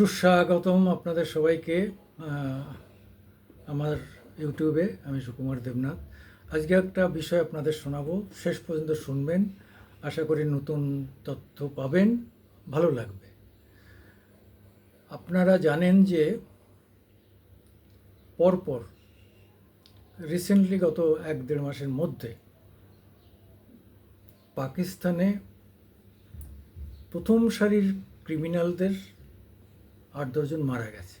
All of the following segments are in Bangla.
সুস্বাগতম আপনাদের সবাইকে আমার ইউটিউবে, আমি সুকুমার দেবনাথ। আজকে একটা বিষয় আপনাদের শোনাবো, শেষ পর্যন্ত শুনবেন, আশা করি নতুন তথ্য পাবেন, ভালো লাগবে। আপনারা জানেন যে পরপর রিসেন্টলি গত এক দেড় মাসের মধ্যে, পাকিস্তানে প্রথম সারির ক্রিমিনালদের আট দশজন মারা গেছে।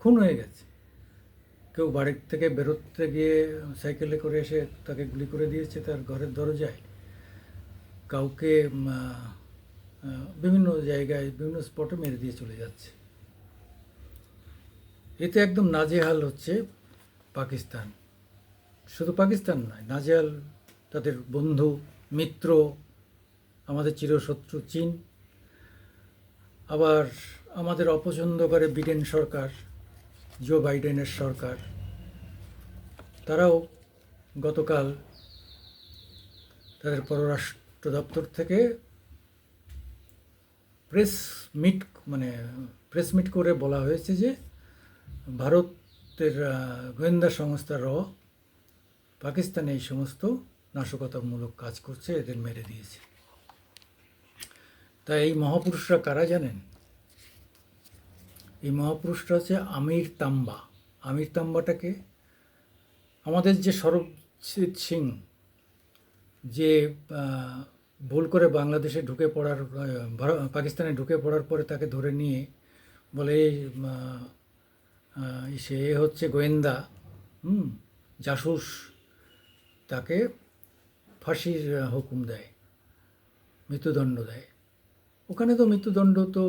খুন হয়ে গেছে। কেউ বাড়ির থেকে বেরোতে গিয়ে সাইকেলে করে এসে তাকে গুলি করে দিয়েছে তার ঘরের দরজায়। কাউকে বিভিন্ন জায়গায়, বিভিন্ন স্পটে মেরে দিয়ে চলে যাচ্ছে। এতে একদম নাজেহাল হচ্ছে পাকিস্তান। শুধু পাকিস্তান নয়, নাজেহাল তাদের বন্ধু, মিত্র, আমাদের চিরশত্রু চীন। আবার আমাদের অপছন্দ করে ব্রিটেন সরকার, জো বাইডেনের সরকার। তারাও গতকাল তাদের পররাষ্ট্র দপ্তর থেকে প্রেস মিট মানে প্রেস মিট করে বলা হয়েছে যে ভারতের গোয়েন্দা সংস্থা র পাকিস্তানে এই সমস্ত নাশকতামূলক কাজ করছে, এদের মেরে দিয়েছে। তা এই মহাপুরুষরা কারা জানেন? এই মহাপুরুষটা হচ্ছে আমির তাম্বা। আমির তাম্বাটাকে আমাদের যে সরবজিৎ সিং যে ভুল করে বাংলাদেশে ঢুকে পড়ার পাকিস্তানে ঢুকে পড়ার পরে তাকে ধরে নিয়ে বলে সে হচ্ছে গোয়েন্দা, হুম, জাসুস, তাকে ফাঁসির হুকুম দেয়, মৃত্যুদণ্ড দেয়। ওখানে তো মৃত্যুদণ্ড তো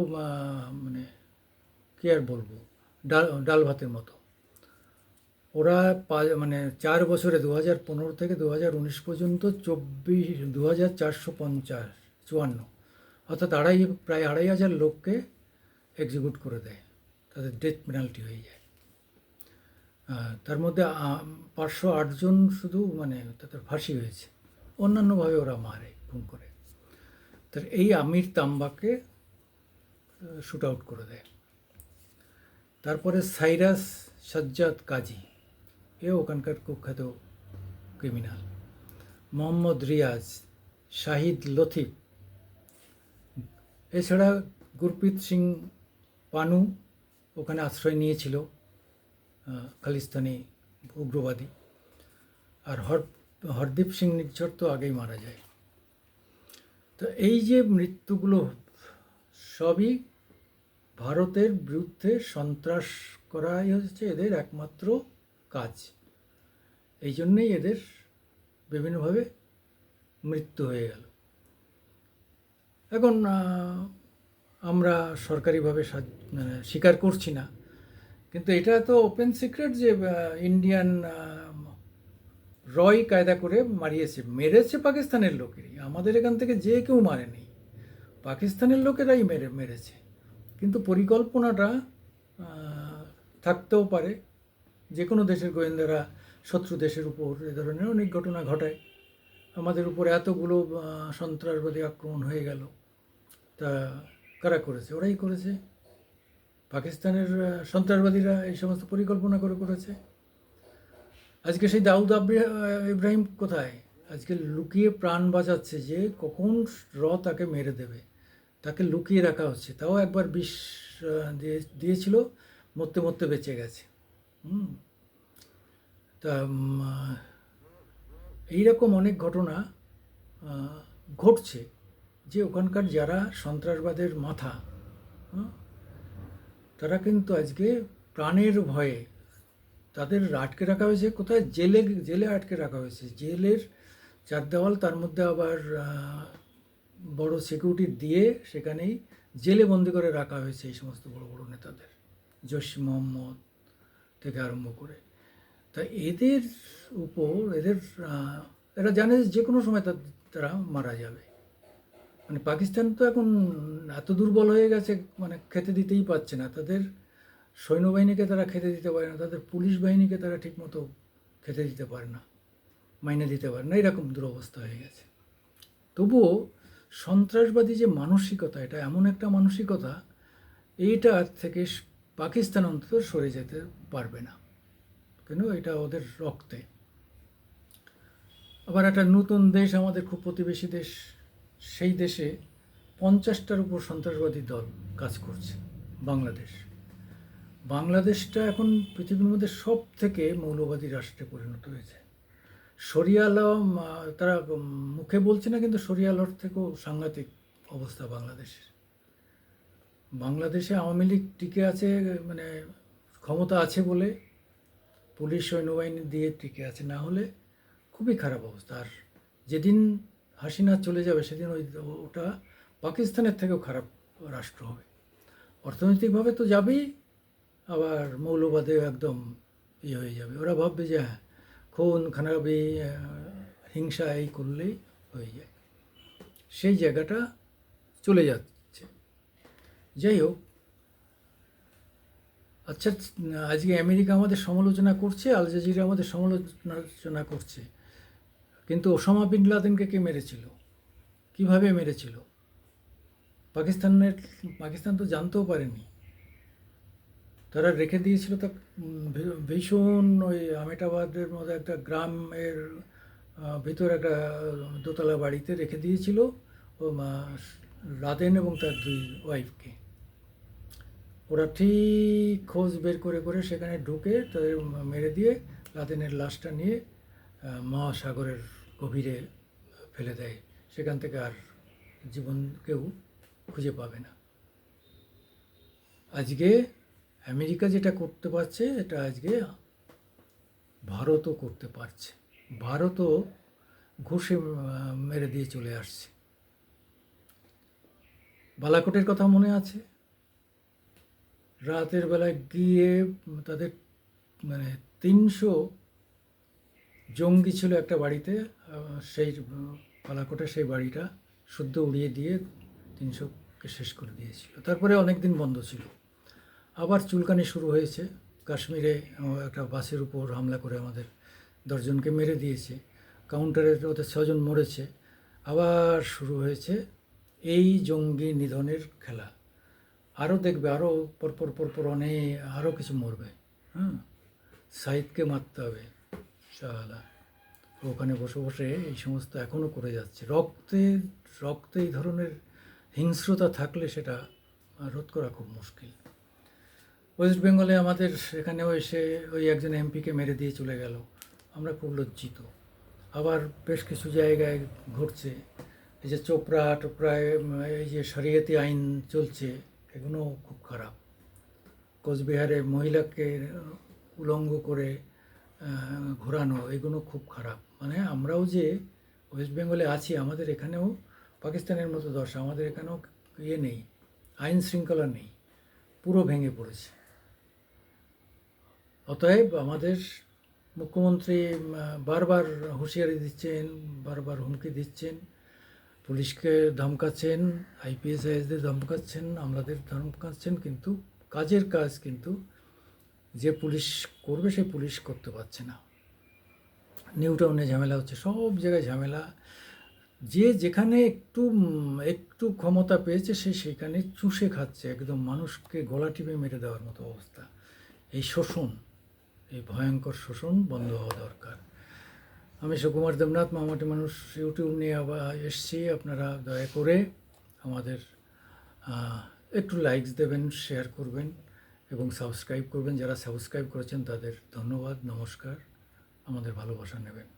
মানে কী আর বলব? ডাল ডাল ভাতের মতো। ওরা মানে চার বছরে দু হাজার পনেরো থেকে দু হাজার উনিশ পর্যন্ত চব্বিশ দু হাজার চারশো পঞ্চাশ, চুয়ান্ন, অর্থাৎ আড়াই, প্রায় আড়াই হাজার লোককে এক্সিকিউট করে দেয়। তাদের ডেথ পেনাল্টি হয়ে যায়। তার মধ্যে পাঁচশো আটজন শুধু মানে তাদের ফাঁসি হয়েছে। অন্যান্যভাবে ওরা মারে, খুন করে। তার এই আমির তাম্বাকে শ্যুট আউট করে দেয়। তারপরে সাইরাস সাজ্জাদ কাজী এ ওখানকার কুখ্যাত ক্রিমিনাল। মোহাম্মদ রিয়াজ, শাহিদ লতিফ, এছাড়া গুরপ্রীত সিং পানু ওখানে আশ্রয় নিয়েছিল খালিস্তানি উগ্রবাদী। আর হর, হরদীপ সিং নির্ঝর তো আগেই মারা যায়। তো এই যে মৃত্যুগুলো সবই ভারতের বিরুদ্ধে সন্ত্রাস করাই হচ্ছে এদের একমাত্র কাজ। এই জন্যেই এদের বিভিন্নভাবে মৃত্যু হয়ে গেল। এখন আমরা সরকারিভাবে মানে স্বীকার করছি না, কিন্তু এটা তো ওপেন সিক্রেট যে ইন্ডিয়ান রয় কায়দা করে মারিয়েছে, মেরেছে পাকিস্তানের লোকেরই। আমাদের এখান থেকে যে কেউ মারেনি, পাকিস্তানের লোকেরাই মেরে, মেরেছে। কিন্তু পরিকল্পনাটা থাকতেও পারে। যে কোনো দেশের গোয়েন্দারা শত্রু দেশের উপর এ ধরনের অনেক ঘটনা ঘটায়। আমাদের উপরে এতগুলো সন্ত্রাসবাদী আক্রমণ হয়ে গেল। তা কারা করেছে? ওরাই করেছে। পাকিস্তানের সন্ত্রাসবাদীরা এই সমস্ত পরিকল্পনা করে করেছে। আজকে সেই দাউদ ইব্রাহিম কোথায়? আজকে লুকিয়ে প্রাণ বাঁচাচ্ছে যে কখন র তাকে মেরে দেবে। তাকে লুকিয়ে রাখা হচ্ছে। তাও একবার বিষ দিয়ে, দিয়েছিল, মরতে মরতে বেঁচে গেছে। হুম। তা এইরকম অনেক ঘটনা ঘটছে যে ওখানকার যারা সন্ত্রাসবাদের মাথা তারা কিন্তু আজকে প্রাণের ভয়ে তাদের আটকে রাখা হয়েছে। কোথায়? জেলে জেলে আটকে রাখা হয়েছে। জেলের চার দেওয়াল, তার মধ্যে আবার বড় সিকিউরিটি দিয়ে সেখানেই জেলে বন্দি করে রাখা হয়েছে এই সমস্ত বড় বড় নেতাদের, জশ মোহাম্মদ থেকে আরম্ভ করে। তা এদের উপর এদের এরা জানে যে কোনো সময় তারা মারা যাবে। মানে পাকিস্তান তো এখন এত দুর্বল হয়ে গেছে মানে খেতে দিতেই পারছে না। তাদের সৈন্যবাহিনীকে তারা খেতে দিতে পারে না, তাদের পুলিশ বাহিনীকে তারা ঠিকমতো খেতে দিতে পারে না, মাইনে দিতে পারে না। এরকম দুরবস্থা হয়ে গেছে। তবুও সন্ত্রাসবাদী যে মানসিকতা, এটা এমন একটা মানসিকতা এইটার থেকে পাকিস্তান অন্তত সরে যেতে পারবে না। কেন? এটা ওদের রক্তে। আবার একটা নতুন দেশ, আমাদের খুব প্রতিবেশী দেশ, সেই দেশে পঞ্চাশটার উপর সন্ত্রাসবাদী দল কাজ করছে, বাংলাদেশ। বাংলাদেশটা এখন পৃথিবীর মধ্যে সব থেকে মৌলবাদী রাষ্ট্রে পরিণত হয়েছে। শরিয়া ল তারা মুখে বলছে না, কিন্তু শরিয়া লর থেকেও সাংঘাতিক অবস্থা বাংলাদেশের। বাংলাদেশে আওয়ামী লীগ টিকে আছে মানে ক্ষমতা আছে বলে পুলিশ সৈন্যবাহিনী দিয়ে টিকে আছে, না হলে খুবই খারাপ অবস্থা। আর যেদিন হাসিনা চলে যাবে, সেদিন ওই, ওটা পাকিস্তানের থেকেও খারাপ রাষ্ট্র হবে। অর্থনৈতিকভাবে তো যাবেই, আবার মৌলবাদে একদম ইয়ে হয়ে যাবে। ওরা ভাববে যে হ্যাঁ খুন, খারাপি হিংসা এই করলেই হয়ে যায়। সেই জায়গাটা চলে যাচ্ছে। যাই হোক আচ্ছা আজকে আমেরিকা আমাদের সমালোচনা করছে, আল জাজিরা আমাদের সমালোচনা করছে। কিন্তু ওসামা বিন লাদেনকে কে মেরেছিল? কীভাবে মেরেছিল? পাকিস্তানের, পাকিস্তান তো জানতেও পারেনি। তারা রেখে দিয়েছিল তা ভীষণ ওই আমেটাবাদের মধ্যে একটা গ্রামের ভিতর একটা দোতলা বাড়িতে রেখে দিয়েছিল ও মা- লাদেন এবং তার দুই ওয়াইফকে। ওরা ঠিক খোঁজ বের করে করে সেখানে ঢুকে তাদের মেরে দিয়ে লাদেনের লাশটা নিয়ে মহাসাগরের গভীরে ফেলে দেয়। সেখান থেকে আর জীবন কেউ খুঁজে পাবে না। আজকে আমেরিকা যেটা করতে পারছে এটা আজকে ভারতও করতে পারছে। ভারতও ঘুষে মেরে দিয়ে চলে আসছে। বালাকোটের কথা মনে আছে? রাতের বেলায় গিয়ে তাদের মানে তিনশো জঙ্গি ছিল একটা বাড়িতে সেই উম, বালাকোটের সেই বাড়িটা শুদ্ধ উড়িয়ে দিয়ে তিনশোকে শেষ করে দিয়েছিল। তারপরে অনেক দিন বন্ধ ছিল। আবার চুলকানি শুরু হয়েছে। কাশ্মীরে একটা বাসের উপর হামলা করে আমাদের দশজনকে মেরে দিয়েছে। কাউন্টারে ওদের ছজন মরেছে। আবার শুরু হয়েছে এই জঙ্গি নিধনের খেলা। আরও দেখবে আরও পরপর পরপর অনেক আরও কিছু মরবে। হ্যাঁ সাইদকে মারতে হবে শালা ওখানে বসে বসে এই সমস্ত এখনও করে যাচ্ছে। রক্তে রক্তে এই ধরনের হিংস্রতা থাকলে সেটা রোধ করা খুব মুশকিল। ওয়েস্ট বেঙ্গলে আমাদের এখানেও এসে ওই একজন এমপিকে মেরে দিয়ে চলে গেল। আমরা খুব লজ্জিত। আবার বেশ কিছু জায়গায় ঘটছে। এই যে চোপড়া টোপড়ায়, এই যে শরীয়তি আইন চলছে, এগুলো খুব খারাপ। কোচবিহারে মহিলাকে উলঙ্গ করে ঘোরানো, এগুলো খুব খারাপ। মানে আমরাও যে ওয়েস্ট বেঙ্গলে আছি, আমাদের এখানেও পাকিস্তানের মতো দশা, আমাদের এখানেও ইয়ে নেই, আইন শৃঙ্খলা নেই, পুরো ভেঙে পড়েছে। অতএব আমাদের মুখ্যমন্ত্রী বারবার হুঁশিয়ারি দিচ্ছেন, বারবার হুমকি দিচ্ছেন। পুলিশকে ধমকাচ্ছেন আইপিএস আইএসদের ধমকাচ্ছেন, আমলাদের ধমকাচ্ছেন, কিন্তু কাজের কাজ কিন্তু যে পুলিশ করবে, সে পুলিশ করতে পারছে না। নিউ টাউনে ঝামেলা হচ্ছে, সব জায়গায় ঝামেলা। যে যেখানে একটু একটু ক্ষমতা পেয়েছে, সে সেখানে চুষে খাচ্ছে, একদম মানুষকে গলা টিপে মেরে দেওয়ার মতো অবস্থা। এই শোষণ এই ভয়ঙ্কর শোষণ বন্ধ হওয়া দরকার। আমি সুকুমার দেবনাথ, মামাটি মানুষ ইউটিউব নিয়ে আবার এসছি। আপনারা দয়া করে আমাদের একটু লাইকস দেবেন শেয়ার করবেন এবং সাবস্ক্রাইব করবেন। যারা সাবস্ক্রাইব করেছেন তাদের ধন্যবাদ, নমস্কার। আমাদের ভালোবাসা নেবেন।